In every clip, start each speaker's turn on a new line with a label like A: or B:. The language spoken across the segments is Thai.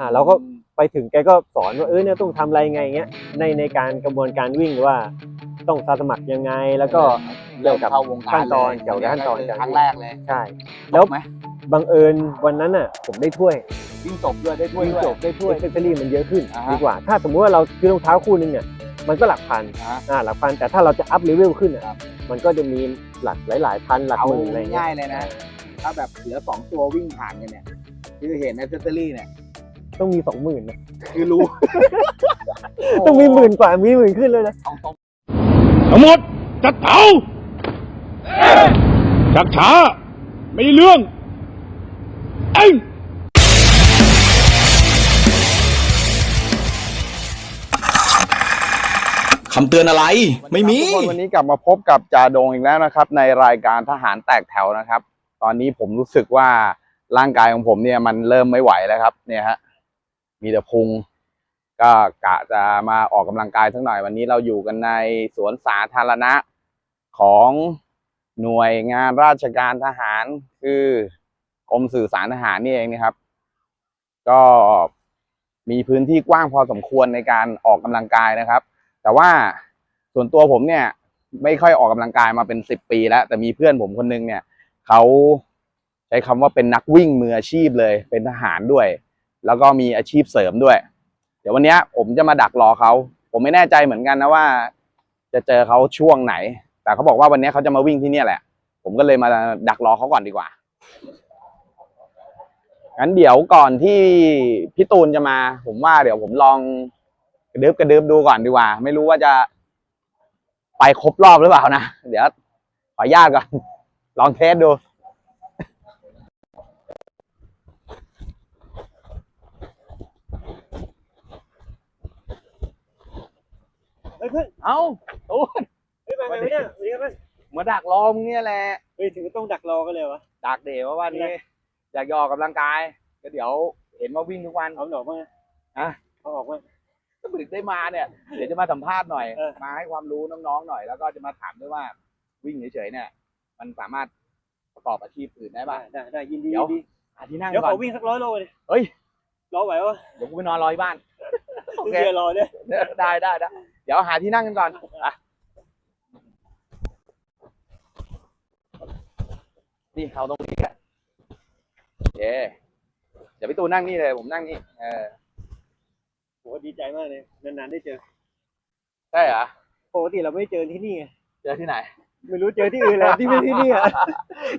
A: อ่าเราก็ไปถึงแกก็สอนว่าเออเนี่ยต้องทำอะไรไงเงี้ยในในการกระบวนการวิ่งว่าต้องสมัครยังไงแล้วก็เกี่ยวกับ
B: เข้าวงการ
A: ขั้นตอน
B: ล
A: เกี่ยวกับขั้นตอน
B: คือ
A: การ
B: ครั้งแรกเลย
A: ใช่
B: แล้
A: แล้วว
B: ไหม
A: บังเอิญวันนั้นอะผมได้ถ้วย
B: วิ่งจบด้วยได้ถ้วย
A: วิ่ง
B: ด้วย
A: จบได้ถ้วยเซนเซอรี่มันเยอะขึ้น
B: อ่าฮะ
A: ดีกว่า ถ้าสมมุติว่าเราซื้อรองเท้าคู่นึงเนี่ยมันก็หลักพัน
B: อ่าฮะ
A: อ่าหลักพันแต่ถ้าเราจะอัพเลเวลขึ้นอะ
B: ครับ
A: มันก็จะมีหลักหลาย ๆ พันหลัก
B: เอา
A: หมื่นอะไรเงี้ย
B: ง่ายเลยนะ ถ้าแบบเหลือสองตัววิ่งผ่านกันเนี่ย คือเห็นในเซตเตอรี่เนี่ย
A: ต้องมีสองหมื่นนะ
B: คือรู้
A: ต้องมีหมื่นกว่ามีหมื่นขึ้นเลยนะ
B: เอาตรง
C: ทั้งหมดจัดเผาชักช้า ไม่เรื่องเอ้ย
D: คำเตือนอะไร ไม่มี
B: ทุกคนวันนี้กลับมาพบกับจ่าโดงอีกแล้วนะครับ ในรายการทหารแตกแถวนะครับ ตอนนี้ผมรู้สึกว่าร่างกายของผมเนี่ยมันเริ่มไม่ไหวแล้วครับ เนี่ยฮะ มีแต่พุง ก็กะจะมาออกกำลังกายสักหน่อยวันนี้เราอยู่กันในสวนสาธารณะของหน่วยงานราชการทหาร คือกรมสื่อสารทหารนี่เองนะครับ ก็มีพื้นที่กว้างพอสมควรในการออกกำลังกายนะครับ แต่ว่าส่วนตัวผมเนี่ยไม่ค่อยออกกำลังกายมาเป็นสิบปีแล้ว แต่มีเพื่อนผมคนนึงเนี่ยเขาใช้คำว่าเป็นนักวิ่งมืออาชีพเลยเป็นทหารด้วย แล้วก็มีอาชีพเสริมด้วย เดี๋ยววันนี้ผมจะมาดักรอเขา ผมไม่แน่ใจเหมือนกันนะว่า จะเจอเขาช่วงไหน แต่เขาบอกว่าวันนี้เขาจะมาวิ่งที่เนี่ยแหละ ผมก็เลยมาดักรอเขาก่อนดีกว่างั้นเดี๋ยวก่อนที่พี่ตูนจะมา ผมว่าเดี๋ยวผมลองกระดึบกระดึบดูก่อนดีกว่า ไม่รู้ว่าจะไปครบรอบหรือเปล่านะ เดี๋ยวขออนุญาตก่อน ลองเทสดู
A: เฮ้ยเพื่อน
B: เอ้าตูน
A: เฮ้ยมาไงวะเนี่ยสวัสดีครับเพื่อน
B: มาดักรอมึงเนี่ยแหละ
A: เฮ้ยถึงต้องดักรอกันเลยวะ
B: ดักเดี๋ยวว่านี่อยากจะออกกำลังกาย ก็เดี๋ยวเห็นว่าวิ่งทุกวัน
A: เอาหนอกมา
B: อะ
A: เอาออกมา
B: ก็ถึงได้มาเนี่ย เดี๋ยวจะมาสัมภาษณ์หน่อย
A: เออ
B: มาให้ความรู้น้องๆหน่อย แล้วก็จะมาถามด้วยว่าวิ่งเฉยๆเนี่ย มันสามารถประกอบอาชีพอื่นได้ป่ะ
A: ได้ได้ยินดี
B: เดี๋ยว
A: ยินดี
B: หาที่นั่ง
A: เดี๋ยว
B: ก่
A: ข
B: อ
A: อนวิ่งสักร้อยโลเลย
B: เฮ้ย
A: รอไหววะ
B: เดี๋ยวกูไปนอนรอที่บ้านโอเค
A: เดี๋ยวรอเนี่ย
B: ได้ได้ได้เดี๋ยวหาที่นั่งกันก่อนอะนี่เขาตรงนี้แหละโอเคเดี๋ยวพี่ตูนนั่งนี่เลย ผมนั่งนี่ เออ
A: โหดีใจมากเลย นานๆได้เจอ
B: ใช่เหรอ
A: ปกติเราไม่เจอที่นี่ไง
B: เจอที่ไหน
A: ไม่รู้เจอที่อื่นแล้วที่ไม่ที่นี่อะ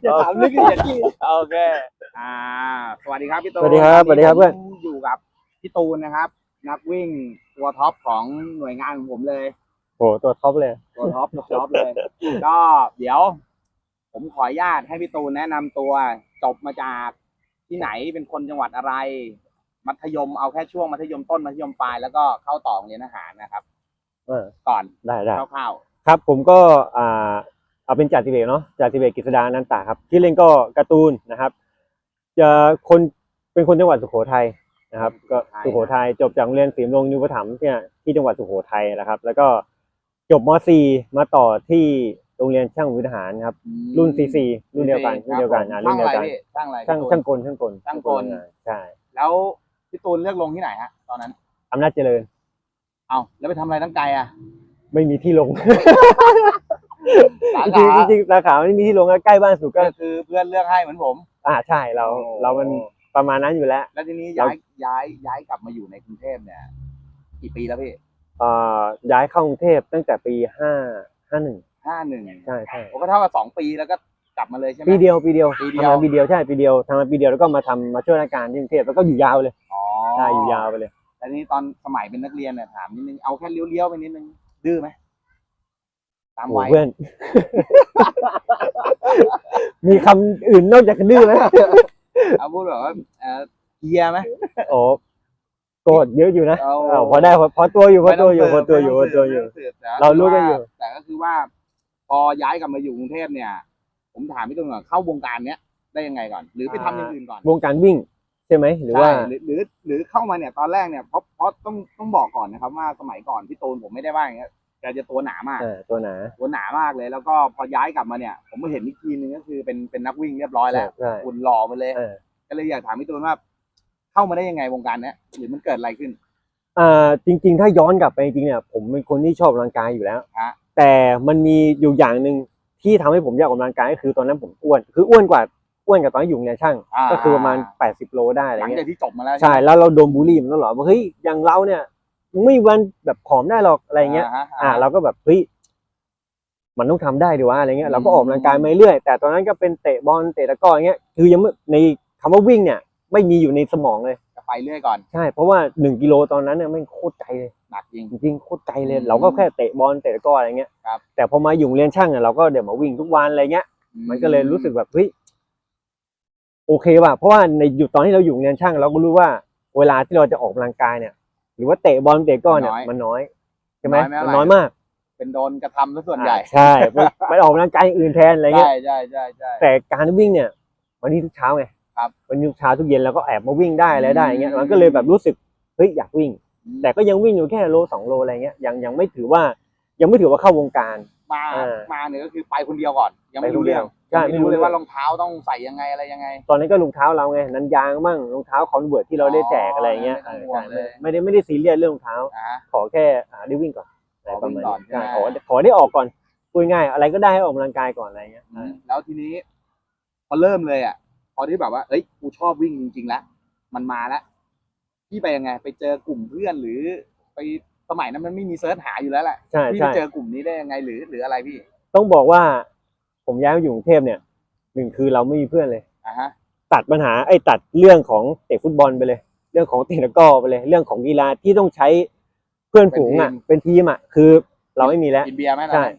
A: อย่าถามลึกอย่าที่
B: โอเค อ่า สวัสดีครับพี่ตูน
A: สวัสดีครับ สวัสดีครับเพื่อน
B: ผมอยู่กับพี่ตูนนะครับ นักวิ่งตัวท็อปของหน่วยงานของผมเลย
A: โหตัวท็อปเลย
B: ตัวท็อปตัวท็อปเลย ก็เดี๋ยว ผมขออนุญาตให้พี่ตูนแนะนำตัวจบมาจากที่ไหนเป็นคนจังหวัดอะไร มัธยมเอาแค่ช่วงมัธยมต้นมัธยมปลายแล้วก็เข้าต่อโรงเรียนอาหารนะครับ
A: เออ
B: ก่อน
A: ได้ได้
B: คร่าว
A: ครับ ผมก็อ่าเอาเป็นจ่าสิบเอกเนาะจ่าสิบเอกกฤษดานันตาครับที่เล่นก็การ์ตูนนะครับจะคนเป็นคนจังหวัดสุโขทัย นะครับก็สุโขทัยจบจากโรงเรียนศรีมรงยุปถัมภ์เนี่ยที่จังหวัดสุโขทัยนะครับ แล้วก็จบม .4 มาต่อที่โรงเรียนช่างวิทหารครับ
B: ๆ
A: รุ่น C4 รุ่นเดียวกันรุ่นเดียวกันอ่ารุ่นเดียวกัน
B: ช่างอะไรพี่
A: ช่าง
B: ช่างอะไร
A: ช่างกลช่างกล
B: ช่างกล
A: อ่าใช่
B: แล้วพี่ตูนเลือกลงที่ไหนฮะตอนนั้น
A: อำนาจเจริญ
B: เอาแล้วไปทำอะไรตั้งไกลอะ
A: ไม่มีที่ลง
B: สา
A: จริ
B: ขาง
A: ๆจริงๆสาขาไม่มีที่ลงก็ใกล้บ้านสุดก็
B: ก็คือเพื่อนเลือกให้เหมือนผม
A: อ่าใช่เรา
B: โอ้
A: เรามัน ประมาณนั้นอยู่แล้ว
B: แล้วทีนี้
A: เรา
B: ย้ายย้ายย้ายกลับมาอยู่ในกรุงเทพเนี่ยกี่ปีแล้วพี่
A: เอ่อย้ายเข้ากรุงเทพตั้งแต่ปีห้าห้าหนึ่ง
B: ห้าหนึ่ง
A: ใช่ใช่
B: ผมก็เท่ากับสองปีแล้วก็กลับมาเลยใช่ไหม
A: ปีเดียวปีเดียว
B: ปีเดียว
A: ทำงานปีเดียวใช่ปีเดียวทำงานปีเดียวแล้วก็มาทำมาช่วยราชการที่กรุงเทพแล้วก็อยู่ยาวเลย
B: อ๋อ
A: ใช่อยู่ยาวไปเลย
B: แล้วทีนี้ตอนสมัยเป็นนักเรียนเนี่ยถามนิดนึงเอาแค่เลี้ยวๆไปนิดนึงดื้อไหมตาม
A: โอ้
B: วัย
A: เพื่อนมีคำอื่นนอกจากดื้อไหม
B: เอาพูดแบบว่าเออเฮียไหม
A: โอ้โกรธเยอะอยู่นะ
B: เอา
A: เออพอได้พอพอตัวอยู่พอตัวอยู่พอตัวอยู่พอตัวอยู่
B: ไม่ต้งสืบไม่ต้งสืบแต่
A: เรารู้กันอยู่
B: แต่ก็คือว่า พอย้ายกลับมาอยู่กรุงเทพเนี่ย ผมถามพี่ตุ้มก่อนเข้าวงการเนี้ยได้ยังไงก่อน หรือไปทำอย่างอื่นก่อน
A: วงการวิ่งใช่ไหมหรือว่า
B: ใช่หรือหรือหรือเข้ามาเนี่ยตอนแรกเนี่ยเพราะเพราะต้องต้องบอกก่อนนะครับว่าสมัยก่อนพี่ตูนผมไม่ได้ว่าอย่างเงี้ย แกจะตัวหนามาก
A: เออตัวหนา
B: ตัวหนามากเลย แล้วก็พอย้ายกลับมาเนี่ย ผมมาเห็นอีกทีนึงก็คือเป็นเป็นนักวิ่งเรียบร้อยแล้ว
A: ใช่
B: หุ่นหล่อมาเลย
A: เออ
B: ก็เลยอยากถามพี่ตูนว่า เข้ามาได้ยังไงวงการเนี้ยหรือมันเกิดอะไรขึ้น
A: อ่าจริง ๆ ถ้าย้อนกลับไปจริงๆเนี่ย ผมเป็นคนที่ชอบออกกำลังกายอยู่แล้ว
B: ฮะ
A: แต่มันมีอยู่อย่างหนึ่งที่ทำให้ผมอยากออกกำลังกายก็คือตอนนั้นผมอ้วน คืออ้วนกว่าอ้วนกว่าตอนที่อยู่โรงเรียนช่างาก็คือประมาณ 80 โลได้อะไร
B: หลัง
A: เงี้
B: จาก
A: ย
B: ที่จบมาแล้ว
A: ใช่แล้วเราโดนบูลลี่มันตลอดว่าเฮ้ยอย่างเราเนี่ย มึงไม่มีวันแบบผอมได้หรอกอะไรเงี้ย
B: ฮะ
A: อ่า เราก็แบบเฮ้ยมันต้องทำได้ดีวะอะไรเงี้ยเราก็ออกกำลังกายมาเรื่อยแต่ตอนนั้นก็เป็นเตะบอลเตะตะกร้ออย่างเงี้ยคือยังไม่ในคำว่าวิ่งเนี่ย ไม่มีอยู่ในสมองเลย
B: จะไปเรื่อยก่อน
A: ใช่เพราะว่าหนึ่งกิโลตอนนั้นเนี่ยไม่งโคตรไกลเลย
B: หนักจริง
A: จริงๆโคตรไกลเลย
B: อืม
A: เราก็แค่เตะบอลเตะตะกร้ออะไรเงี้ย
B: ครับ
A: แต่พอมาอยู่โรงเรียนช่างเนี่ยเราก็เดี๋ยวมาวิ่งทุกวันอะไรเงี้ย มันก็เลยรู้สึกแบบเฮ้ยโอเคว่ะเพราะว่าในอยู่ตอนที่เราอยู่โรงเรียนช่าง เราก็รู้ว่า เวลาที่เราจะออกกำลังกายเนี่ย หรือว่าเตะบอลเตะก้อนเนี่ยมันน้อย ใช่ไหม
B: น้อยไม่เท่าไหร่
A: มันน้อยมาก
B: เป็นโดนกระทำซะส่วนใหญ่
A: อ่าใช่ไปไปออกกำลังกายอย่างอื่นแทนอะไรเงี้ย
B: ใช่ใช่ใช่ใช่
A: แต่การวิ่งเนี่ยวันนี้ทุกเช้าไง
B: ครับ
A: วันนี้ทุกเช้าทุกเย็นเราก็แอบมาวิ่งได้อะไรได้อย่างเงี้ย
B: อืม
A: มันก็เลยแบบรู้สึกเฮ้ยอยากวิ่ง
B: อืม
A: แต่ก็ยังวิ่งอยู่แค่โลสองโลอะไรเงี้ยยังยังไม่ถือว่ายังไม่ถือว่าเข้าวงการ
B: มา
A: เออ
B: มาเนี่ยก็คือไปคนเดียวก่อน ยังไม่
A: ไปคน
B: รู้
A: เดี
B: เรื่
A: ย
B: อ
A: ว
B: ง
A: ใช่
B: ยังไม่รู้
A: ไม่รู้
B: เลยว่า
A: เรื่อง
B: รองเท้าต้องใส่ยังไงอะไรยังไง
A: ตอนนั้นก็รองเท้าเราไงนันยางมั่งรองเท้าคอนเวิร์ตที่เราได้แจกอะไรเงี้ย
B: ไม่ต้องห่วงเลย
A: ไม่ได้ไม่ได้ซีเรียสเรื่องรองเท้า
B: อ่า
A: ขอแค่อ่าได้วิ่งก่อนอะไร
B: ขอ
A: ประ
B: วิ่
A: มาณ
B: งก่อน
A: นี้
B: ใช่ไหม
A: ใช่ขอขอได้ออกก่อนพูดง่ายอะไรก็ได้ให้ออกกำลังกายก่อนอะไรเงี้ย
B: อืมแล้วทีนี้พอเริ่มเลยอะพอที่แบบว่าเอ้ยกูชอบวิ่งจริงๆแล้วมันมาแล้วพี่ไปยังไง ไปเจอกลุ่มเพื่อนหรือไป สมัยนั้นมันไม่มีเซิร์ชหาอยู่แล้วแหละ
A: ใช่
B: พี่ไป
A: ใช่
B: เจอกลุ่มนี้ได้ยังไงหรือหรืออะไรพี่
A: ต้องบอกว่า ผมย้ายมาอยู่กรุงเทพเนี่ยหนึ่งคือเราไม่มีเพื่อนเลย
B: อ่าฮะ
A: ตัดปัญหาไอ้ตัดเรื่องของเตะฟุตบอลไปเลย เรื่องของเตะตะกร้อไปเลย เรื่องของกีฬาที่ต้องใช้เพื่อนฝูงอะ เป็นทีมอะคือเราไม่มีแล้ว
B: กินเบียร์ไหมตอน
A: ใช่
B: นั้น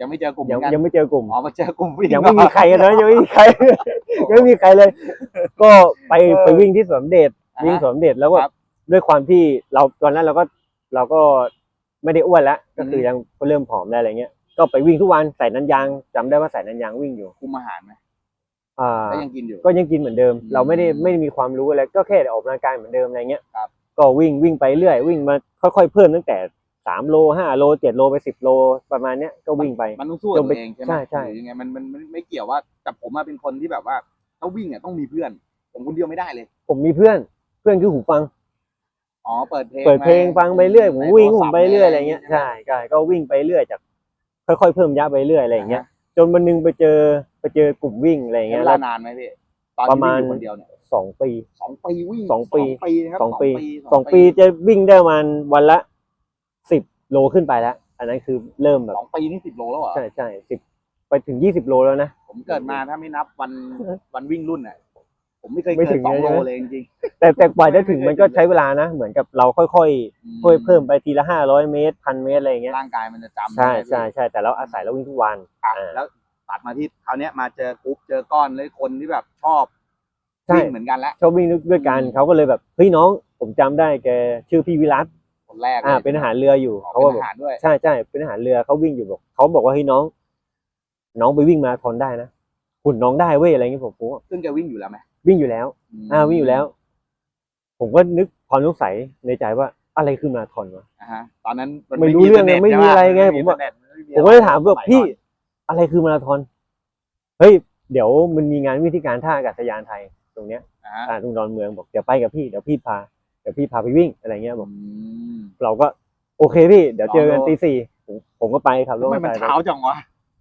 B: ยังไม่เจอกลุ่ม
A: ยัง
B: เหมือนกัน
A: ยังไม่เจอกลุ่ม
B: อ๋อมาเจอกลุ่มวิ่ง
A: ยังไม่มีใครกันนะ ยังไม่มีใคร ยังไม่มีใครเลย ก็ไป
B: เออ
A: ไปวิ่งที่สวนสมเด็จ
B: อ่าฮะ
A: วิ่งสวนสมเด็จแล้วก็
B: ครับ
A: ด้วยความที่เราตอนนั้นเราก็ เราก็ไม่ได้อ้วนแล้วก็คือ
B: ม
A: ยังเริ่มผอมได้อะไรเงี้ยก็ไปวิ่งทุกวันใส่นันยางจำได้ว่าใส่นันยางวิ่งอยู่
B: คุมอาหารไหม
A: อ่า
B: ก็ยังกินอยู่
A: ก็ยังกินเหมือนเดิม
B: อืม
A: เราไม่ได้ไม่ได้มีความรู้อะไรก็แค่ออกกำลังกายเหมือนเดิมอะไรเงี้ย
B: ครับ
A: ก็วิ่งวิ่งไปเรื่อย วิ่งมาค่อยๆเพิ่มตั้งแต่สามโลห้าโลเจ็ดโลไปสิบโลประมาณเนี้ยก็วิ่งไป
B: มันต้องสู้
A: จ
B: กับ
A: น
B: ตั
A: ไป
B: วเองใช่ไหม
A: ใช่ใช่
B: หรือยังไงมันมันมันไม่เกี่ยวว่าแต่ผมอะเป็นคนที่แบบว่าถ้าวิ่งอะต้องมีเพื่อน ผมคนเดียวไม่ได้เลย
A: ผมมีเพื่อน เพื่อนคือหูฟัง
B: อ๋อเปิดเพลง
A: เปิดเพลง
B: มา
A: ฟังไปเรื่อยผม
B: ใน
A: วิ่ง
B: โท
A: ผม
B: ศัพท์
A: ไปเรื่อยอะไรเงี้ย
B: ห
A: ใช่ใช่ก็วิ่งไปเรื่อยจาก ค่อยๆเพิ่มยะไปเรื่อยอะไรอย่างเงี้ย จนวันหนึงไปเจอไปเจอกลุ่มวิ่งอะไร
B: ใช้
A: เงี้
B: เวยลา
A: แล้ว
B: นานไหมพี่ตอน
A: ประ
B: ที่
A: มาณ
B: วิ่งอยู่คนเดียวเนี่ย
A: สองปี
B: สองปีวิ่ง
A: สองปี
B: ปีนะครับ
A: สองปีสองปีจะวิ่งได้ประมาณวันละสิบโลขึ้นไปแล้ว อันนั้นคือเริ่มแบบ
B: สองปีนี่สิบโลแล้วเหรอ
A: ใช่ใช่สิบไปถึงยี่สิบโลแล้วนะ
B: ผมเกิดมาถ้าไม่นับวันวันวิ่งรุ่นอะ ผมไม่เคย
A: ไม่
B: เกิ
A: ถึ
B: น
A: ง
B: สอง
A: เลย
B: โล
A: ใช่ไหม
B: เลยจริง
A: แต่แต่กว่าจะถึงมันก็ใช้เวลานะ เหมือนกับเราค่อยๆ
B: ๆ
A: ค่อยๆเพิ่มไปทีละห้าร้อยเมตรพันเมตรอะไรอย่างเงี้ย
B: ร่างกายมันจะจำ
A: ใช่
B: ไหม
A: ใช่ใช่แต่เราอาศัยเราวิ่งทุกวัน
B: อะ
A: อ่า
B: แล้วตัดมาที่คราวเนี้ยมาเจอกรุ๊ปเจอก้อนเลยคนที่แบบชอบ
A: ใช่
B: วิ่งเหมือนกันแล้ว
A: ชอบวิ่งด้วยกัน
B: อืม
A: เขาก็เลยแบบเฮ้ยน้องผมจำได้แกชื่อพี่วิรัต
B: คนแรก
A: อ่า
B: ลย
A: เป็นทหารเรืออยู่
B: อ๋อ
A: เขา
B: เป็
A: ก็
B: น
A: บ
B: ท
A: อก
B: หารด้วย
A: ใช่ใช่เป็นทหารเรือเขาวิ่งอยู่บอกเขาบอกว่าเฮ้ยน้อง น้องไปวิ่งมาราธอนได้นะหุ่นน้องได้เว้ยอะไรเงี้ยผมผมว่า
B: ซึ่งแกวิ่งอยู่แล้วไหม
A: วิ่งอยู่แล้ว อ่าวิ่งอยู่แล้ว ผมก็นึกความสงสัยในใจว่าอะไรคือมาราธอนวะ
B: อ่าฮะตอนนั้นน
A: ไม่รู้เรื่องไง
B: ต
A: ไม่มี
B: ใช่ป
A: อะไรไง
B: น
A: ผมว่า
B: อินเทอร์เน็ตนไผ
A: มก็เลยถามว่า
B: สย
A: พี่
B: ก่อน
A: อะไรคือมาราธอนเฮ้ยเดี๋ยวมันมีงานวิธีการท่าอากาศยานไทยตรงเนี้ย
B: อ่าฮะ
A: อ่าตรงดอนเมืองบอกเดี๋ยวไปกับพี่เดี๋ยวพี่พาเดี๋ยวพี่พาไปวิ่งอะไรเงี้ยบอก
B: อืม
A: เราก็ โอเคพี่ เดี๋ยวเจอกัน
B: ลองดู
A: ตีสี่ผมผมก็ไปครับร
B: ทำ
A: ถ
B: ไม
A: มอเต
B: มั
A: อนร์ไซค์
B: เช้าจังวะ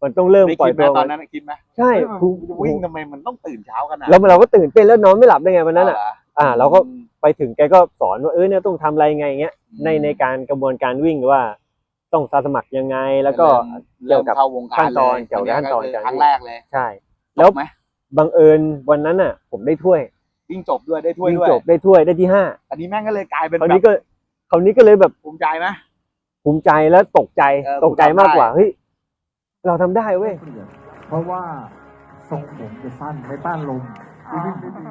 A: มันต้องเริ่ม
B: ได้
A: ปล่อ
B: คิ
A: ย
B: ดไหม
A: ตัว
B: ตอ
A: มันน
B: นั้นคิดไหม
A: ใช่
B: เฮ้ย
A: คือ
B: มันวิ่งทำไมมันต้องตื่นเช้ากันนะ
A: แล้วเราก็ตื่นเต้นแล้วนอนไม่หลับได้ไงวันนั้นอะ
B: เเหร
A: อ่า เราก็ไปถึงแกก็สอนว่าเออเนี่ยต้องทำอะไรไงเงี้ย
B: อืม
A: ในในการกระบวนการวิ่งว่าต้องสมัครยังไงแล้วก็
B: เริ่ม
A: เกี่ยวกับ
B: เข้าวงการ
A: ขั้นตอน
B: ลย
A: เกี่ยวกับขั้นตอน
B: คื
A: การ
B: ครั้งแรกเลย
A: ใช่ แล้ว
B: จบไหม
A: บังเอิญวันนั้นอะ ผมได้ถ้วย
B: วิ่งจบด้วยได้ถ้วย
A: วิ่ง
B: ด้วย
A: จบได้ถ้วยได้ที่ห้า
B: อันนี้แม่งก็เลยกลายเป็น
A: คราว
B: แบ
A: นี้
B: บ
A: ก็คราวนี้ก็เลยแบบ
B: ภูมิใจไหม
A: ภูมิใจแล้วตกใจ
B: เออ
A: ตกใจ
B: กูทำได้
A: มากกว่าเฮ้ย เราทำได้เว้ย
E: เปลี่ยนเพราะว่าทรงผมจะสั้นไม่ต้านลมที่วิ่งได้ดี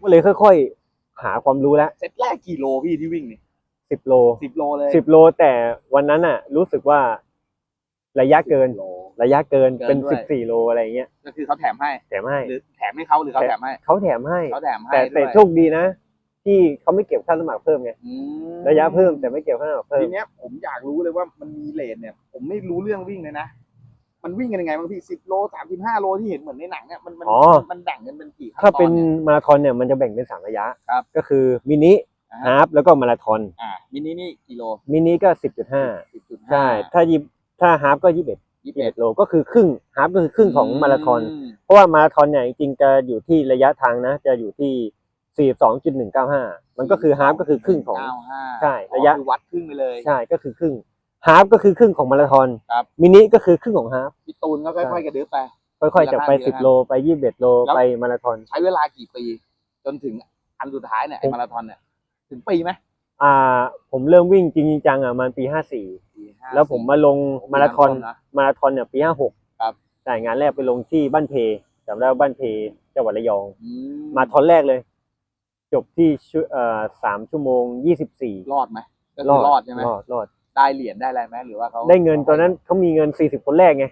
A: ก็เลยค่อยๆ หาความรู้แล้ว
B: เซตแรกกี่โลพี่ที่วิ่งนี่
A: สิบโล
B: สิบโลเลย
A: สิบโลแต่วันนั้นอะ รู้สึกว่า ระยะเกิน
B: โล
A: ระยะเกิน
B: เกิน
A: เป็น
B: ด้วย
A: สิบสี่โลอะไรเงี้ย
B: ก็คือเขาแถมให้
A: แถมให้
B: หรือแถมให้เขาหรือเขาแถมให้
A: เขาแถมให้
B: เขาแถมให้
A: แต่
B: ด้
A: แต่
B: วย
A: โชคดีนะ ที่เขาไม่เก็บค่าสมัครเพิ่มไง
B: อืม
A: ระยะเพิ่มแต่ไม่เก็บค่าสมัครเพิ่
B: ที
A: ม
B: เนี้ยผมอยากรู้เลยว่ามันมีเลทเนี่ย ผมไม่รู้เรื่องวิ่งเลยนะ มันวิ่งกันยังไงบางพี่สิบโลสามสิบห้าโลที่เห็นเหมือนในหนังเนี่ยมันมัน
A: อ๋อ
B: มันแบ่งกันเป็นกี่ขั้นต
A: ถ้า
B: อน
A: เป็น
B: เนี่ย
A: มาราธอนเนี่ยมันจะแบ่งเป็นสามระยะ
B: ครับ
A: ก็คือมินิ
B: อ่า
A: ฮาฟแล้วก็มาราธอน
B: อ่ามินินี่กิโล
A: มินิก็สิบจุดห้า
B: สิบจุดห้า
A: ใช่ถ้ายิบถ้าฮาฟก็ยี่สิบเอ็ด
B: ยี่สิบ
A: ยี่
B: เอ็
A: สิ
B: ด
A: บโลก็คือครึ่งฮาฟก็คือครึ่งของมาราธอน
B: ม
A: เพราะว่ามาราธอนเนี่ยจริงๆจะอยู่ที่ระยะทางนะ จะอยู่ที่ สี่สองจุดหนึ่งเก้าห้ามันก็คือฮาฟก็คือครึ่งของ
B: เก้าห้า
A: ใช่
B: อ๋อ
A: ระยะ
B: คือวัดครึ่งไปเลย
A: ใช่ก็คือครึ่งฮาฟก็คือครึ่งของมาราธอน
B: ครับ
A: มินิก็คือครึ่งของฮาฟ
B: พี่ตูนก็ค่อยๆกระดึ๊บไป
A: ค่อยๆจากไป
B: ทีละขั้น
A: สิบโลไปยี่สิบเอ็ดโล
B: แล้ว
A: ไปมาราธอน
B: ใช้เวลากี่ปี จนถึงอันสุดท้ายเนี่ยไอ้
A: ผม
B: มาราธอนเนี่ยถึงปีไหม
A: อ่า ผมเริ่มวิ่งจริงๆจังอะมันปีห้าสี่
B: ปีห้า
A: แล้วผมมาลงมาราธอน
B: ปีำส้มนะ
A: มาราธอนเนี่ยปีห้าหก
B: ครับ
A: แต่งานแรกไปลงที่บ้านเพจำได้ว่าบ้านเพจังหวัดระยอง
B: อื
A: มาทอนแรกเลย จบที่ชุเอ่อสามชั่วโมงยี่สิบสี่
B: รอดไหมก็คือรอดใช่ไหม
A: รอดรอด
B: ได้เหรียญได้อะไรไหมหรือว่าเขา
A: ได้เงินตอนนั้นเขามีเงินสี่สิบคนแรกไง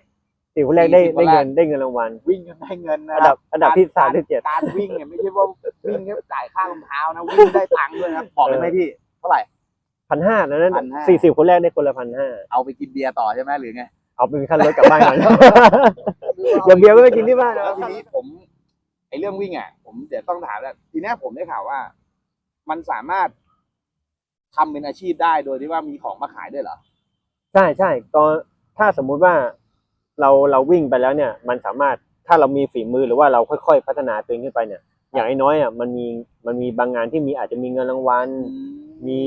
A: สี่คนแรกได้
B: 40คน
A: ได้
B: แรก
A: เงินได้เงินรางวัล
B: วิ่งกันได้เงินนะ
A: อัน
B: ค
A: ดั
B: รั
A: บบอันดับที่
B: ก
A: สารมสิบเจ็ด
B: การวิ่งเนี่ยไม่ใช่ว่าวิ่งแค่จ่ายค่ารองเท้านะวิ่งได้ตังค์ด้วยนะครับบอกเลยไหมพี่เท่าไหร่
A: พันห้านั้น
B: 1,500
A: สี่สิบคนแรกได้คนละพันห้า
B: เอาไปกินเบียร์ต่อใช่ไหมหรือไง
A: เอาเป็นค่ารถกลับบ้านกันอย่างเบียร์ก็ไปกินที่บ้านนะ
B: แล้วทีนี้ผมไอ้เรื่องวิ่งอะผมเดี๋ยวต้องถามแล้วทีเนี้ยผมได้ข่าวว่า มันสามารถทำเป็นอาชีพได้โดยที่ว่ามีของมาขายด้วยเหรอ
A: ใช่ใช่ตอนถ้าสมมุติว่าเราเราวิ่งไปแล้วเนี่ย มันสามารถถ้าเรามีฝีมือหรือว่าเราค่อยๆ พัฒนาตัวเองขึ้นไปเนี่ย อย่างน้อยๆอะมันมีมันมีบางงานที่มีอาจจะมีเงินรางวัลมี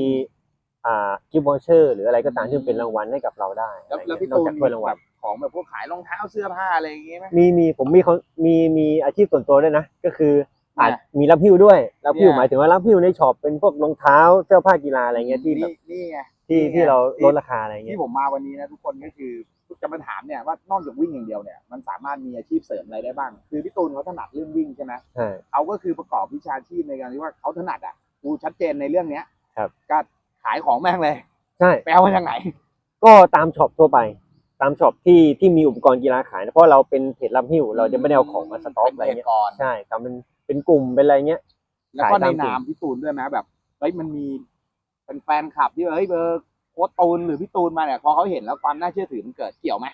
A: อ่ากิฟต์วอเชอร์ หรืออะไรก็ตามที่เป็นรางวัลให้กับเราได้
B: แล้ว
A: อะไร
B: แล้ว
A: เงี้
B: พี่
A: ยนอก
B: ตูน
A: จาก
B: มี
A: ถ้วยรางวั
B: แบ
A: ล
B: บ ของแบบพวกขายรองเท้าเสื้อผ้าอะไรอย่างเงี้ยไหม
A: มีมีผมมีคนมีมีอาชีพส่วนตัวด้วยนะ ก็คืออาจ
B: เนี่ย
A: มีรับพิ้วด้วยรับพิ้ว
B: เนี่ย
A: หมายถึงว่ารับพิ้วในช็อปเป็นพวกรองเท้าเสื้อผ้ากีฬาอะไรเงี้ยที่แบบ
B: นี่นี่ไง
A: ที่
B: นี่ไง
A: ที่เรา
B: ที่
A: ลดราคาอะไรเงี้
B: ที่
A: ย
B: ผมมาวันนี้นะทุกคนก็คือจะมาถามเนี่ยว่านอกจากวิ่งอย่างเดียวเนี่ยมันสามารถมีอาชีพเสริมอะไรได้บ้าง คือพี่ตูนเขาถนัดเรื่องวิ่งใช่ไหม
A: ใช่
B: เขาก็คือประกอบวิชาชีพในการที่ว่าเขาถนัดอะกูชัดเจนในเรื่องเนี้ย
A: ครับ
B: ก็ขายของแม่งเลย
A: ใช่
B: ไปเอามาจากไหน
A: ก็ตามช็อปทั่วไป ตามช็อปที่ที่มีอุปกรณ์กีฬาขายนะเพราะเราเป็นเพจรับหิ้วเราจะไม่ได้เอาของมาสต็อกอะไร
B: เป็น
A: เงี้ย
B: พจก่อน
A: ใช่ทำเป็นเป็นกลุ่มเป็นอะไรเงี้ย
B: แล้วก็
A: ขาย
B: ใน
A: ตามกลุ่ม
B: นามพี่ตูนด้วยนะแบบเฮ้ยมันมีเป็นแฟนคลับที่เฮ้ยเบอร์โค้ชตูนหรือพี่ตูนมาเนี่ยพอเขาเห็นแล้วความน่าเชื่อถือมันเกิดเกี่ยวไหม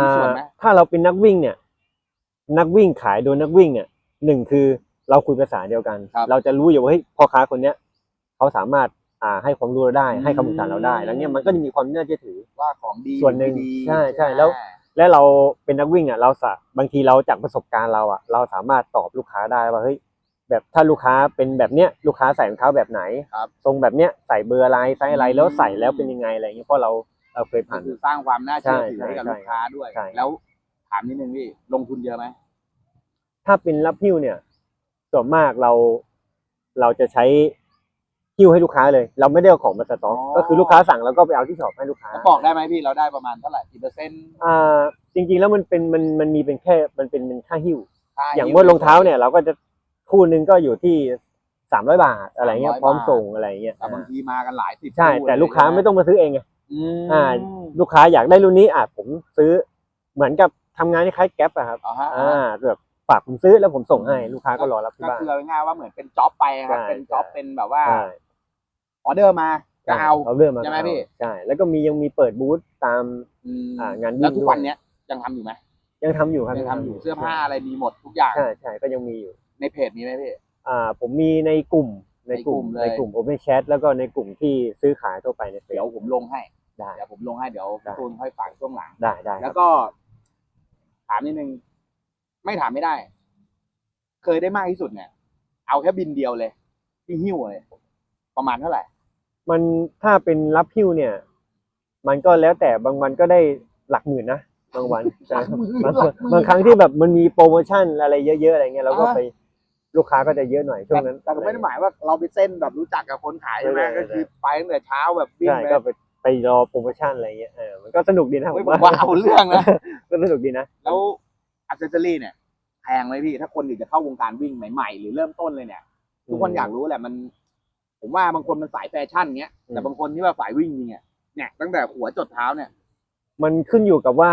B: มีส่วนไหม
A: ถ้าเราเป็นนักวิ่งเนี่ย นักวิ่งขายโดยนักวิ่งเนี่ยหนึ่งคือเราคุยภาษาเดียวกัน
B: ครับ
A: เราจะรู้อยู่ว่าเฮ้ยพ่อค้าคนเนี้ยเขาสามารถ อ่าให้ความรู้เราได้ให้คำปรึกษาเราได้ แล้วเนี่ยมันก็จะมีความน่าเชื่อถือ
B: ว่าของดี
A: ส่วนหนึ่ง
B: ไม่ดี
A: ใช่ใช่
B: ไหม
A: แล้ว และเราเป็นนักวิ่งอะเราสะบางทีเราจากประสบการณ์เราอะเราสามารถตอบลูกค้าได้ว่าเฮ้ยแบบถ้าลูกค้าเป็นแบบเนี้ยลูกค้าใส่รองเท้าแบบไหน
B: ครับ
A: ทรงแบบเนี้ยใส่เบอร์อะไรไซส์อะไร
B: อืม
A: แล้วใส่แล้วเป็นยังไงอะไรอย่างเงี้ยเพราะเราเราเคย
B: ก็
A: ผ่าน
B: คือสร้างความน่าเชื่อถือ
A: ใช่
B: ให้กับ
A: ใช่
B: ลูกค้าด้วย
A: ใช่
B: แล้วถามนิดนึงพี่ลงทุนเยอะไหม
A: ถ้าเป็นรับหิ้วเนี่ย ส่วนมากเราเราจะใช้ หิ้วให้ลูกค้าเลย เราไม่ได้เอาของมาสต็อกก็คือลูกค้าสั่งแล้วก็ไปเอาที่ช็อปให้ลูกค้า
B: แล้วบอกได้ไหมพี่เราได้ประมาณเท่าไหร่กี่เปอร์เซ็นต์
A: อ่าจริงๆแล้วมันเป็นมันมันมีเป็นแค่มันเป็นเป็นค่าหิ้ว
B: ค่
A: อย่างเมื่อรองเท้าเนี่ยเราก็จะคู่หนึ่งก็อยู่ที่สามร้อยบาทอะไรเงี้ย
B: 300
A: พร้อม
B: บาท
A: ส่งอะไรเงี้ย
B: แต่บางทีมากันหลายสิบ
A: ใช่
B: คู่
A: แต่ลูกค้าไม่ต้องมาซื้อเองไง
B: อืม
A: อ่า ลูกค้าอยากได้รุ่นนี้อะผมซื้อเหมือนกับทำงานคล้ายๆแก๊ปอะครับ
B: เอาฮะ
A: อ่าแบบฝากผมซื้อแล้วผมส่งให้ลูกค้าก็รอรับที่
B: ก็
A: บ้าน
B: คือเอาง่ายๆว่าเหมือนเป็นจ็อบไปครับ
A: ใช่
B: เป็นจ็อบ
A: ใช่
B: เป็นแบบว่า
A: ใช่
B: ออเดอร์มาก็เอา
A: เอาเรื่องมา
B: ใช่ไหม
A: ก็เอา
B: พี่
A: ใช่แล้วก็มียังมีเปิดบูธตาม
B: อืม
A: อ่างานวิ่ง
B: แล้วทุก
A: ด้วย
B: วันเนี้ยยังทำอยู่ไหม
A: ยังทำอยู่ครับ
B: ยังทำอยู่เสื้อผ้าอะไรมีหมดทุกอย่าง
A: ใช่ใช่ก็ยังมีอยู่
B: ในเพจมีไหมพี่
A: อ่าผมมีในกลุ่มในกลุ่ม
B: ใน
A: ใน
B: ก
A: ก
B: ลุ่
A: ลุ่
B: ม
A: ม
B: เลย
A: Open Chat แล้วก็ในกลุ่มที่ซื้อขายทั่วไปในเฟซ
B: เดี๋ยวผมลงให้
A: ได้
B: เดี๋ยวผมลงให้เดี๋ยว
A: ได้
B: ตูนค่อยฝากช่วงหลัง
A: ได้ได้ค
B: แล้
A: รับ
B: วก็ ถามนิดนึงไม่ถามไม่ได้ เคยได้มากที่สุดเนี่ย เอาแค่บินเดียวเลยที่หิ้วเลย ประมาณเท่าไหร่
A: มันถ้าเป็นรับพิ้วเนี่ย มันก็แล้วแต่บางวันก็ได้หลักหมื่นนะบางวันใช่
B: หลักหมื่น
A: บาง
B: หลักหมื่น
A: บางครั้งที่แบบมันมีโปรโมชั่นอะไรเยอะๆอะไรเงี้ยเราก็
B: อ่า
A: ไปลูกค้าก็จะเยอะหน่อยช่วงนั้น
B: แต่ก็ไม่ได้หมายว่าเราไปเส้นแบบรู้จักกับคนขายใช่ไหม
A: ไม่ได้
B: ก็คือไปตั้งแต่เช้าแบบวิ่ง
A: ใช่
B: ไป
A: ก็ไปไปรอโปรโมชั่นอะไรเงี้ยเออมันก็สนุกดีนะผ
B: เฮ้ย
A: ม
B: ผม
A: ว่า
B: ว่าเอาเรื่องนะ
A: ก็สนุกดีนะ
B: แล้วอัซเซอรี่เนี่ยแพงไหมพี่ถ้าคนอยากจะเข้าวงการวิ่งใหม่ๆ หรือเริ่มต้นเลยเนี่ยทุกคนอยากรู้แหละมัน ผมว่าบางคนมันสายแฟชั่นเงี้ยแต่บางคนที่ว่าสายวิ่งจริงเนี่ยเนี่ยตั้งแต่หัวจดเท้าเนี่ย
A: มันขึ้นอยู่กับว่า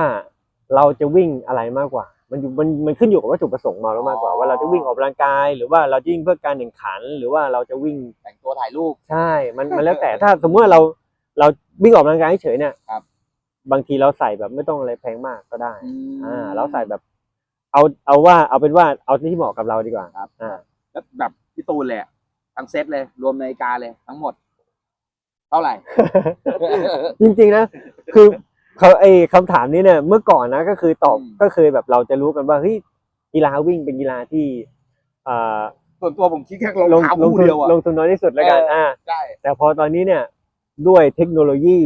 A: เราจะวิ่งอะไรมากกว่า มันอยู่มันมันขึ้นอยู่กับวัตถุประสงค์เราแล้วมากกว่า
B: อ๋อ
A: ว่าเราจะวิ่งออกกำลังกาย หรือว่าเราจะวิ่งเพื่อการแข่งขัน หรือว่าเราจะวิ่ง
B: แต่งตัวถ่ายรูป
A: ใช่ มันมันแล้วแต่ถ้าสมมติว่าเราเราวิ่งออกกำลังกายเฉยๆเนี่ย
B: ครับ
A: บางทีเราใส่แบบไม่ต้องอะไรแพงมากก็ได้
B: อืม
A: อ่า เราใส่แบบ เอาเอาว่าเอาเป็นว่าเอาที่เหมาะกับเราดีกว่า
B: ครับ
A: อ่า
B: แล้วแบบพี่ตูนเลยอะ ทั้งเซตเลย รวมนาฬิกาเลยทั้งหมด เท่าไหร่
A: จริงๆนะ คือเขาไอ้คำถามนี้เนี่ย เมื่อก่อนนะก็คือตอบ
B: อืม
A: ก็เคยแบบเราจะรู้กันว่าเฮ้ยกีฬาวิ่งเป็นกีฬาที่อ่า
B: ส่วนตัวผมคิดแค่รอง
A: ลง
B: เท้า
A: ลง
B: คู่
A: ทุน
B: เดียวอะ
A: ลงทุนน้อยที่สุดแล้วกัน
B: เอออ่
A: อ่า
B: ใช่
A: แต่พอตอนนี้เนี่ยด้วยเทคโนโลยี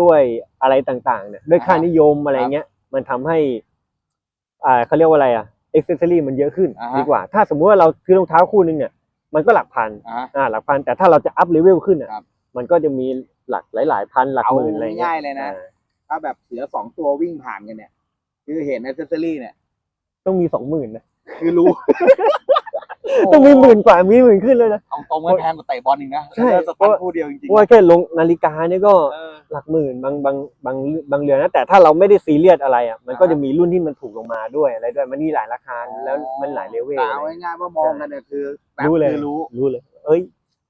A: ด้วยอะไรต่างๆเนี่ยด้วยค่านิยมอะไรเงี้ย มันทำให้ อ่าเขาเรียกว่าอะไรอะเอ็กเซสซอรี่มันเยอะขึ้น
B: อ่าฮะ
A: ดีกว่า ถ้าสมมุติว่าเราซื้อรองเท้าคู่หนึงเนี่ย มันก็หลักพัน
B: อะ
A: อ่าหลักพัน แต่ถ้าเราจะอัพเลเวลขึ้นอะ
B: ครับ
A: มันก็จะมีหลักหลาย ๆ พันหลัก
B: เอา
A: หมื่นอะไรเงี้ย
B: ง่ายๆเลยนะ
A: อ่า
B: ถ้าแบบเสือสองตัววิ่งผ่านกันเนี่ย คือเห็นอ c เซสซอรี่เนี่ย
A: ต้องมีสองหมื่นนะ
B: คือรู้
A: ต้องมีหมื่นกว่ามีหมื่นขึ้นเลยนะ
B: เอาตรงมันแพงกว่าเตะบอลอีกนะ
A: ใช่
B: เออสตันคู่เดียวจริง
A: เพราะว่าแค่ลงนาฬิกาเนี่ยก็
B: ๆเออ
A: หลักหมื่นบางบางบางบางเรือนนะแต่ถ้าเราไม่ได้ซีเรียสอะไรอะมันก็
B: อ่าฮะ
A: จะมีรุ่นที่มันถูกลงมาด้วยอะไรด้วยมันมีหลายราคาแล้วมันหลายเลเวล
B: แต่
A: อะไร
B: เอาง่ายๆว่ามองกันเนี่ยคือแบบ
A: รู้เลย
B: คือรู้
A: รู้เลย เอ้ย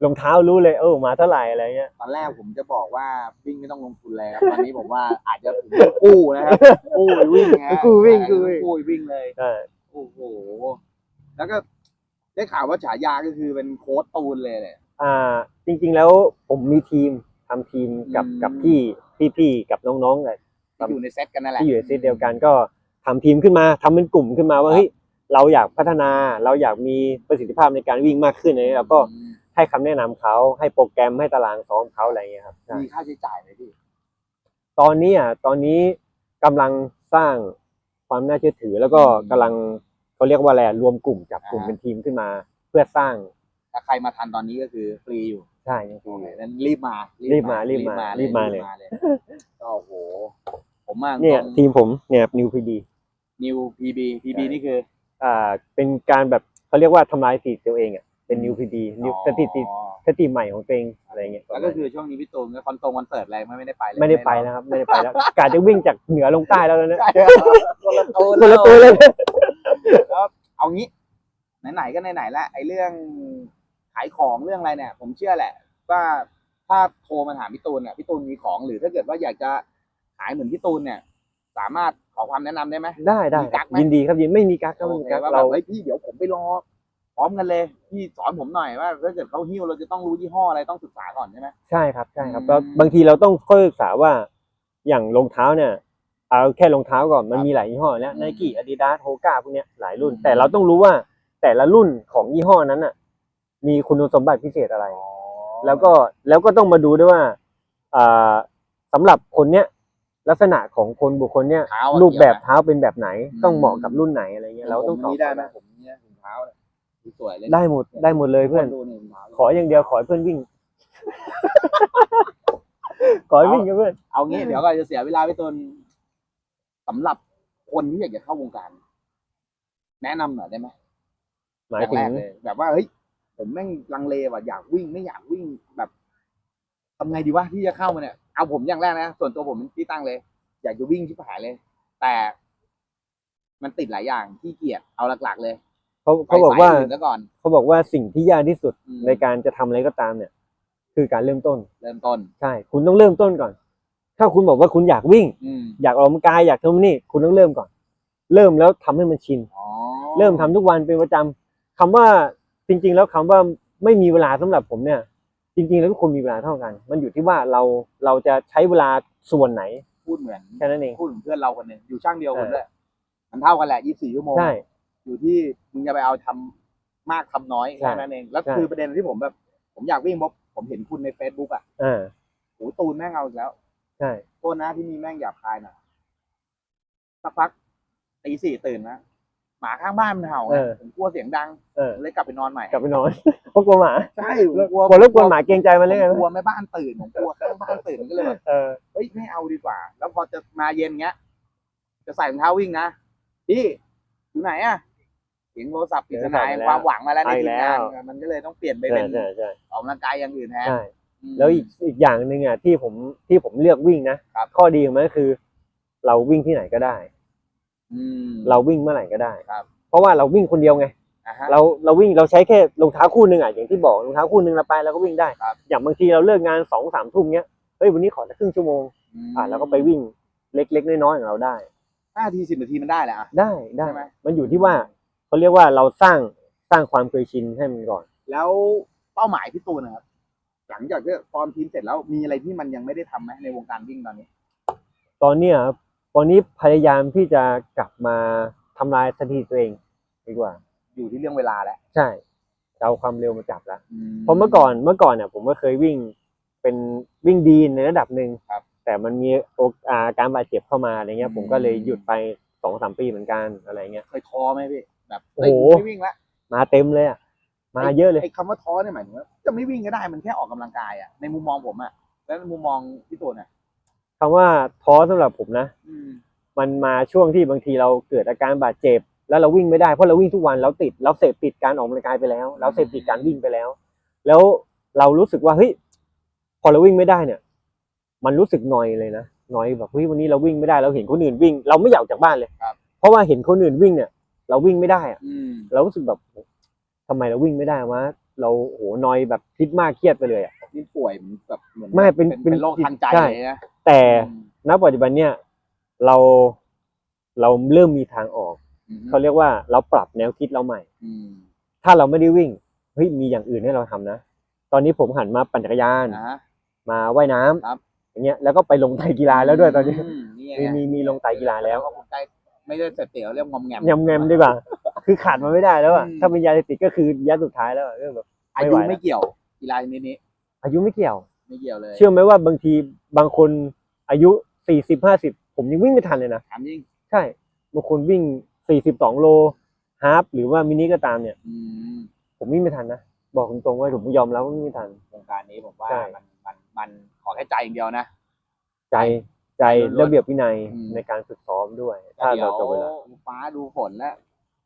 A: รองเท้ารู้เลยเออมาเท่าไหร่อะไรเงี้ย
B: ตอนแรกผมจะบอกว่าวิ่งไม่ต้องลงทุนเลยครับตอนนี้ผมว่าอาจจะถึงกู้นะครับกู้ไปวิ่งนะ
A: กู้วิ่งกู้วิ่ง
B: กู้ไปวิ่งเลย
A: ใช่
B: โอ้โห แล้วก็ ได้ข่าวว่าฉายาก็คือเป็นโค้ดตูนเลยเนี่ย
A: อ่าจริงๆแล้วผมมีทีมทำทีมกับ
B: อืม
A: กับพี่พี่พี่กับน้องๆเลย
B: ที่อยู่ในเซตกันนั่นแหละ
A: ที่อยู่ในซีเดียวกันก็ทำทีมขึ้นมาทำเป็นกลุ่มขึ้นมาว่าเฮ้ยเราอยากพัฒนาเราอยากมีประสิทธิภาพในการวิ่งมากขึ้นอะไรเงี้ยเราก็
B: อืม
A: ให้คำแนะนำเขาให้โปรแกรมให้ตารางซ้อมเขาอะไรเงี้ยครับใช่
B: มีค่าใช้จ่ายไหมพี่
A: ตอนนี้อะตอนนี้กำลังสร้างความน่าเชื่อถือแล้วก็
B: อืม
A: กำลัง เขาเรียกว่าอะไรรวมกลุ่มจับกลุ่ม
B: อ่า
A: เป็นทีมขึ้นมา เพื่อสร้าง
B: ถ้าใครมาทันตอนนี้ก็คือฟรีอยู่
A: ใช่ยังคือ
B: นั้นรีบมา
A: รีบมารีบมารีบมาเลย
B: เลยก็โอ้โห ผมมา
A: เนี่ย ทีมผมเนี่ยนิวพีดี
B: นิวพีบีพีบีนี่คือ
A: อ่าเป็นการแบบเขาเรียกว่าทำลายสถิติตัวเองอะเป็นนิวพีดีนิวสถิติ
B: อ๋อ
A: สถิติใหม่ของตัวเองอะไรเงี้ย
B: แล้วก็คือช่วงนี้พี่ตูนก็คอนตรงคอนเสิร์ตอะไรไม่ได้ไปเลย
A: ไม่ได้ไปนะครับ ไม่ได้ไปแล้วกาจะวิ่งจากเหนือลงใต้แล้วนะ
B: ใช่คนละตัว
A: คนละตัวเลย
B: แล้วเอางี้ ไหนๆก็ไหนๆแล้วไอ้เรื่องขายของเรื่องอะไรเนี่ย ผมเชื่อแหละ ว่าถ้าโทรมาถามพี่ตูนเนี่ยพี่ตูนมีของหรือถ้าเกิดว่าอยากจะขายเหมือนพี่ตูนเนี่ย สามารถขอความแนะนำได้ไหม
A: ได้ได้
B: มีกั๊กไหม
A: ยินดีครับยินไม่มีกั๊กก็ไม่
B: โอ
A: มี
B: เค
A: กั๊ก
B: ว่าแบ
A: เรา
B: บเฮ้ยพี่เดี๋ยวผมไปรอพร้อมกันเลย พี่สอนผมหน่อยว่าถ้าเกิดเขาหิ้วเราจะต้องรู้ยี่ห้ออะไรต้องศึกษาก่อนใช่ไหม
A: ใช่ครับใช่ครับ
B: อืม
A: ก็บางทีเราต้องค่อยศึกษาว่าอย่างรองเท้าเนี่ย เอาแค่รองเท้าก่อนมัน
B: ครับ
A: มีหลายยี่ห้อแล้ว
B: อืม
A: ไนกี้อาดิดาสโฮก้าพวกเนี้ยหลายรุ่น
B: อืม
A: แต่เราต้องรู้ว่าแต่ละรุ่นของยี่ห้อนั้นน่ะ มีคุณสมบัติพิเศษอะไร แล้วก็แล้วก็ต้องมาดูด้วยว่าอ่าสำหรับคนเนี้ยลักษณะของคนบุคคลเนี้ย
B: เท้าอะ
A: รูปแบบ
B: เกี่ยวไหม
A: เท้าเป็นแบบไหน
B: อืม
A: ต้องเหมาะกับรุ่นไหนอะไรเงี้ยเราต้อง
B: ผม
A: ตอบ
B: นี้ได้ไหมผมเนี่ยถุงเท้าเนี่ยสวยๆเลย
A: ได้หมดได้หมดเลยเพื่อน
B: ดูนี่ถุงเท้า
A: ขออย่างเดียวขอให้เพื่อนวิ่งขอให้วิ่งกับเพื่อน
B: เอางี้เดี๋ยวก็จะเสียเวลาพี่ตูน สำหรับคนที่อยากจะเข้าวงการ แนะนำหน่อยได้ไหม
A: หมาย
B: อย่าง
A: ถึ
B: แรงกเลยแบบว่าเฮ้ยผมแม่งลังเลว่ะอยากวิ่งไม่อยากวิ่งแบบทำไงดีวะที่จะเข้ามาเนี่ยเอาผมอย่างแรกนะส่วนตัวผมที่ตั้งเลย อยากจะวิ่งชิบหายเลย แต่มันติดหลายอย่างที่เกียจเอาหลักๆเลย
A: เขาเขาบอกว่า
B: ไปสยนซะก่อน
A: เขาบอกว่าสิ่งที่ยากที่สุด
B: อืม
A: ในการจะทำอะไรก็ตามเนี่ย คือการเริ่มต้น
B: เริ่มต้น
A: ใช่ คุณต้องเริ่มต้นก่อน ถ้าคุณบอกว่าคุณอยากวิ่ง
B: อืม
A: อยากออกกำลังกายอยากทำนี่คุณต้องเริ่มก่อน เริ่มแล้วทำให้มันชิน
B: อ๋อ
A: เริ่มทำทุกวันเป็นประจำคำว่าจริง ๆ แล้วคำว่าไม่มีเวลาสำหรับผมเนี่ย จริง ๆ แล้วทุกคนมีเวลาเท่ากัน มันอยู่ที่ว่าเราเราจะใช้เวลาส่วนไหน
B: พูดเหมือน
A: แค่นั้นเอง
B: พูดเหมือนเพื่อนเราคนหนึ่งอยู่ช่างเดียวกัน
A: เออ
B: ด้วยมันเท่ากันแหละยี่สิบสี่ชั่วโมง
A: ใช่
B: อยู่ที่มึงจะไปเอาทำมากทำน้อย
A: ใช่
B: แค่นั้นเอง แล้ว
A: ใช่
B: คือประเด็นที่ผมแบบ ผมอยากวิ่งเพราะผมเห็นคุณใน Facebook อะ
A: อ่า
B: โหตูนแม่งเอาอีกแล้ว
A: ใช่
B: โทษนะที่มีแม่งหยาบคายหน่อยสักพักตีสี่ตื่นนะหมาข้างบ้านมันเห่าไงผมกลัวเสียงดัง
A: เออ
B: ผมเลยกลับไปนอนใหม่
A: กลับไปนอน เพราะกลัวหมา
B: ใช่ผมกลัว
A: กลัวรบกวนหมาเกรงใจมันเลยไง
B: ผมกลัวแม่บ้านตื่นผมกลัวข้างบ้านตื่นก็เลยแบบ
A: เออ
B: เฮ้ยไม่เอาดีกว่า แล้วพอจะมาเย็นเงี้ย จะใส่รองเท้าวิ่งนะพี่อยู่ไหนอะเสียงโทรศัพท์ปริศนาแห่งความหวังมาแล้วในทีมงานมันก็เลยต้องเปลี่ยนไป
A: ใช่
B: เป็น
A: ใช่ใช่
B: ออกกำลังกายอย่างอื่นแทน
A: ใช่
B: ม
A: แล้วอีกอีกอย่างหนึ่งอะที่ผมที่ผมเลือกวิ่งนะครับ ข้อดีของมันก็คือ เราวิ่งที่ไหนก็ได้
B: อืม
A: เราวิ่งเมื่อไหร่ก็ได้
B: ครับ
A: เพราะว่าเราวิ่งคนเดียวไง
B: อ่าฮะ
A: เราเราวิ่งเราใช้แค่รองเท้าคู่หนึ่งอะอย่างที่บอกรองเท้าคู่หนึ่งเราไปเราก็วิ่งได้
B: ครับ
A: อย่างบางทีเราเลิกงานสองสามทุ่มเนี้ยเฮ้ยวันนี้ขอสักครึ่งชั่วโมง
B: ม
A: อะเราก็ไปวิ่งเล็กๆน้อยๆของเราได้
B: ห้าทีสิบนาทีมันได้แหละอะ
A: ได้ได้
B: ใช่ไหม
A: มันอยู่ที่ว่าเขาเรียกว่าเราสร้างสร้างความเคยชินให้มันก่อน
B: แล้วเป้าหมายพี่ตูนนะครับ หลังจากที่ฟอร์มทีมเสร็จแล้วมีอะไรที่มันยังไม่ได้ทำไหมในวงการวิ่งตอนนี้
A: ตอนเนี้ยครับตอนนี้พยายามที่จะกลับมาทำลายสถิติตัวเองดีกว่า
B: อยู่ที่เรื่องเวลาแล้ว
A: ใช่จะเอาความเร็วมาจับแล้วเพราะเมื่อก่อนเมื่อก่อนเนี่ยผมก็เคยวิ่งเป็นวิ่งดีในระดับหนึ่ง
B: ครับ
A: แต่มันมีโอกอาการบาดเจ็บเข้ามาอะไรเงี้ย
B: อืม
A: ผมก็เลยหยุดไปสองสามปีเหมือนกันอะไรเงี้ย
B: เคยท้อไหมพี่แบบ
A: โอ้โห
B: เฮ้ยไม่วิ่งแล้ว
A: มาเต็มเลยอะ มาเยอะเลย
B: ไอ้คำว่าท้อเนี่ยหมายถึงว่าจะไม่วิ่งก็ได้มันแค่ออกกำลังกายอะในมุมมองผมอะแล้วในมุมมองพี่ตูนอะ
A: คำว่าท้อสำหรับผมนะ
B: อืม
A: มันมาช่วงที่บางทีเราเกิดอาการบาดเจ็บ แล้วเราวิ่งไม่ได้เพราะเราวิ่งทุกวันเราติดเราเสพติดการออกกำลังกายไปแล้ว เราเสพติดการวิ่งไปแล้ว แล้วเรารู้สึกว่าเฮ้ยพอเราวิ่งไม่ได้เนี่ย มันรู้สึกหนอยเลยนะหนอยแบบเฮ้ยวันนี้เราวิ่งไม่ได้เราเห็นคนอื่นวิ่ง เราไม่อยากออกจากบ้านเลย
B: ครับ
A: เพราะว่าเห็นคนอื่นวิ่งเนี่ย เราวิ่งไม่ได้อะ
B: อืม
A: เรารู้สึกแบบ ทำไมเราวิ่งไม่ได้วะเราโหหนอยแบบคิดมากเครียดไปเลยอะ
B: นี่ป่วยเหมือนแบบเหมือน
A: ไม่เป็น
B: เป็นเป็นโรคทางใจ
A: ใช่
B: เลยนะ
A: แต่
B: อืม
A: ณปัจจุบันเนี่ยเราเราเริ่มมีทางออก
B: อืม
A: เขาเรียกว่าเราปรับแนวคิดเราใหม่
B: อืม
A: ถ้าเราไม่ได้วิ่งเฮ้ยมีอย่างอื่นให้เราทำนะ ตอนนี้ผมหันมาปั่นจักรยาน
B: นะฮะ
A: มาว่ายน้ำ
B: ครับ
A: อย่างเงี้ยแล้วก็ไปลงไตรกีฬาแล้วด้วยตอนนี้
B: มนี่ไง
A: มีมีมีลงไตรกีฬาแล้ว
B: ก็คงใกล้ ไม่ได้เสพติดเรียกงอมแงม
A: ยำแงมดีกว่า คือขาดมันไม่ได้แล้วอะ
B: อืม
A: ถ้าเป็นยาเสพติดก็คือยาสุดท้ายแล้วอะก็แบบ
B: อา
A: ไม่
B: ยุ
A: ไหวแล้ว
B: ไม่เกี่ยวกีฬาชนิดนี้
A: อายุไม่เกี่ยว
B: ไม่เกี่ยวเลย
A: เชื่อไหมว่าบางทีบางคนอายุสี่สิบห้าสิบผมยังวิ่งไม่ทันเลยนะ
B: ถามจริง
A: ใช่บางคนวิ่งสี่สิบสองโลฮาฟหรือว่ามินิก็ตามเนี่ย
B: อืม
A: ผมวิ่งไม่ทันนะ บอกตรงๆว่าผมยอมแล้วว่าวิ่งไม่ทัน
B: วงการนี้ผมว่า
A: ใช่
B: มันมันมันขอแค่ใจอย่างเดียวนะ
A: ใจ ใจ
B: ล้วนๆ
A: ระเบียบวินัย
B: อืม
A: ในการฝึกซ้อมด้วย ถ้า
B: เดี๋ย
A: เรา
B: ว
A: จะเวลา
B: ฟ้าดูฝนแล้ว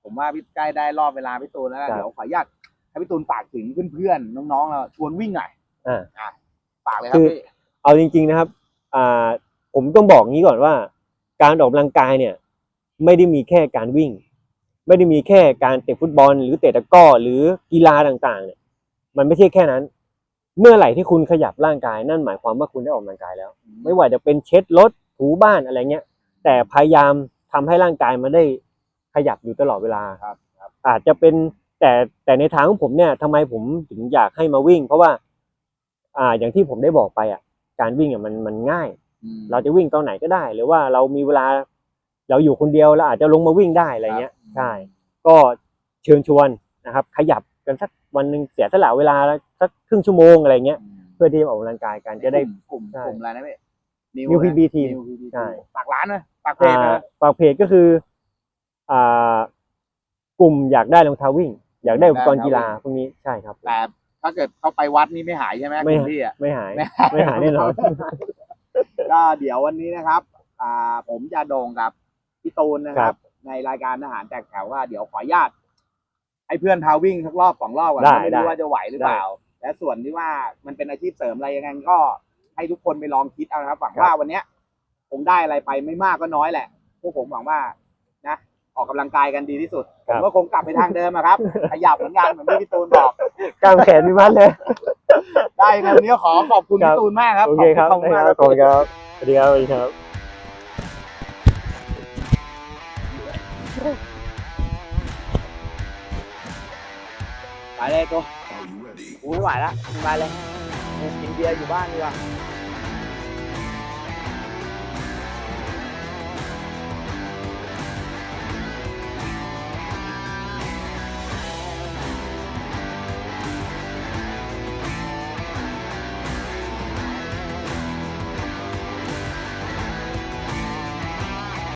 B: ผมว่าพี่ใกล้ได้รอบเวลาพี่ตูนแล้ว
A: ครับ
B: เดี๋ยวขออนุญาตให้พี่ตูนฝากถึงเพื่อนๆน้องๆเราชวนวิ่งหน่อย
A: อ่า
B: อะฝากเลยครับ
A: คือ
B: พี่
A: เอาจริง ๆนะครับ อ่า ผมต้องบอกงี้ก่อนว่า การออกกำลังกายเนี่ย ไม่ได้มีแค่การวิ่ง ไม่ได้มีแค่การเตะฟุตบอล หรือเตะตะกร้อหรือกีฬาต่างๆ เนี่ย มันไม่ใช่แค่นั้น เมื่อไหร่ที่คุณขยับร่างกายนั่นหมายความว่าคุณได้ออกกำลังกายแล้ว ไม่ว่าจะเป็นเช็ดรถถูบ้านอะไรเงี้ย แต่พยายามทำให้ร่างกายมันได้ขยับอยู่ตลอดเวลา
B: ครับครับ
A: อาจจะเป็นแต่แต่ในทางของผมเนี่ยทำไมผมถึงอยากให้มาวิ่ง เพราะว่า อ่าอย่างที่ผมได้บอกไปอะ การวิ่งอะมันมันง่าย
B: อืม
A: เราจะวิ่งตอนไหนก็ได้ หรือว่าเรามีเวลา เราอยู่คนเดียวเราอาจจะลงมาวิ่งได้อะไรเงี้ย
B: ครับ
A: ใช่ ก็เชิญชวนนะครับ ขยับ กันสักวันหนึ่งเสียสละเวลาสักครึ่งชั่วโมงอะไรเงี้ย
B: อืม
A: เพื่อที่จะออกกำลังกายกันจะได้
B: กลุ่ม
A: ใช่
B: กลุ่มอะไรนะพี่
A: New PBT
B: นิว PBT
A: ใช่
B: ฝากร้านหนะฝากเพจ
A: อ่า
B: นะ
A: ฝากเพจก็คืออ่ากลุ่มอยากได้รองเท้าวิ่ง อยากได้อุปกรณ์กีฬาพวกนี้ใช่ครับ
B: แต่ถ้าเกิดเข้าไปวัดนี่ไม่หายใช่ไหม
A: ไม่
B: กลุ่ที่อะ
A: ไม่หาย
B: ไม่
A: ไม่หายแน่นอน
B: ก็เดี๋ยววันนี้นะครับ อ่าผมจะโด่งกับพี่ตูนนะค
A: ค
B: รั
A: รับบ
B: ในรายการทหารแตกแถวว่าเดี๋ยวขออนุญาต ให้เพื่อนพาวิ่งสักรอบสองรอบก่อน
A: ได้
B: ไม่
A: ได้
B: รู้ว่าจะไหวหรือเปล่า และส่วนที่ว่ามันเป็นอาชีพเสริมอะไรยังไงก็ให้ทุกคนไปลองคิดเอานะครับหวังว่าวันเนี้ยคงได้อะไรไปไม่มากก็น้อยแหละพวกผมหวังว่านะออกกำลังกายกันดีที่สุด
A: ครั
B: ผม
A: บ
B: ก็คงกลับไปทางเดิมอะครับ ขยับเหมือนกันเหมือนที่พี่ตูนบอก
A: กล้ามแขนมีมัดเลย
B: ได้ยังไงวันนี้ก็ขอขอบคุณ
A: ครับ
B: พี่ตูนมากครับ
A: โอเคครับ
B: ขอบคุณ
A: ได้
B: มาก
A: ครับขอบคุณครับสวัสดีครับสวัสดีครับ
B: ไปเลยตัวกูไม่ไหวแล้วมึงไปเลยกูกินเบียร์อยู่บ้านดีกว่า
F: Are